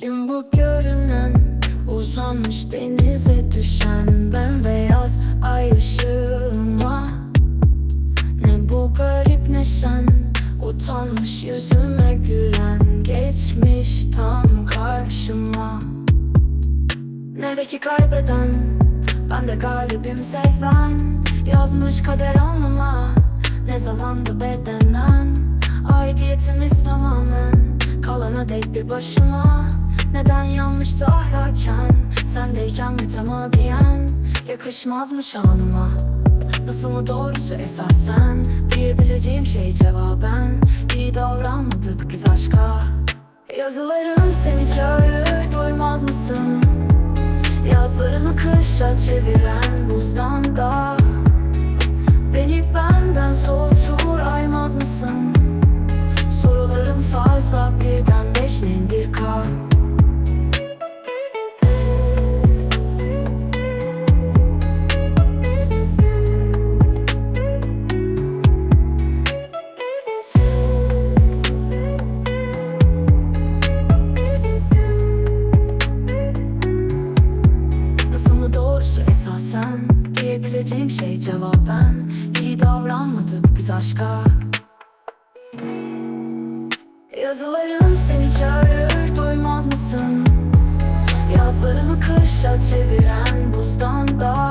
Kim bu görünen uzanmış denize düşen Ben beyaz ay ışığına? Ne bu garip neşen utanmış yüzüme gülen Geçmiş tam karşıma. Neredeki kaybeden ben de galibim seven Yazmış kader anlama Ne zamandı bedenen? Aidiyetimiz tamamen Kalana dek bir başıma. Neden yanlıştı ahlaken? Sendeyken mütemadiyen Yakışmaz mı Nasıl mı doğrusu esasen? Diyebileceğim şey cevaben. İyi davranmadık biz aşka. Yazılarım esasen Diyebileceğim şey cevaben İyi davranmadık biz aşka Yazılarım seni çağırır duymaz mısın? Yazlarımı kışa çeviren buzdan da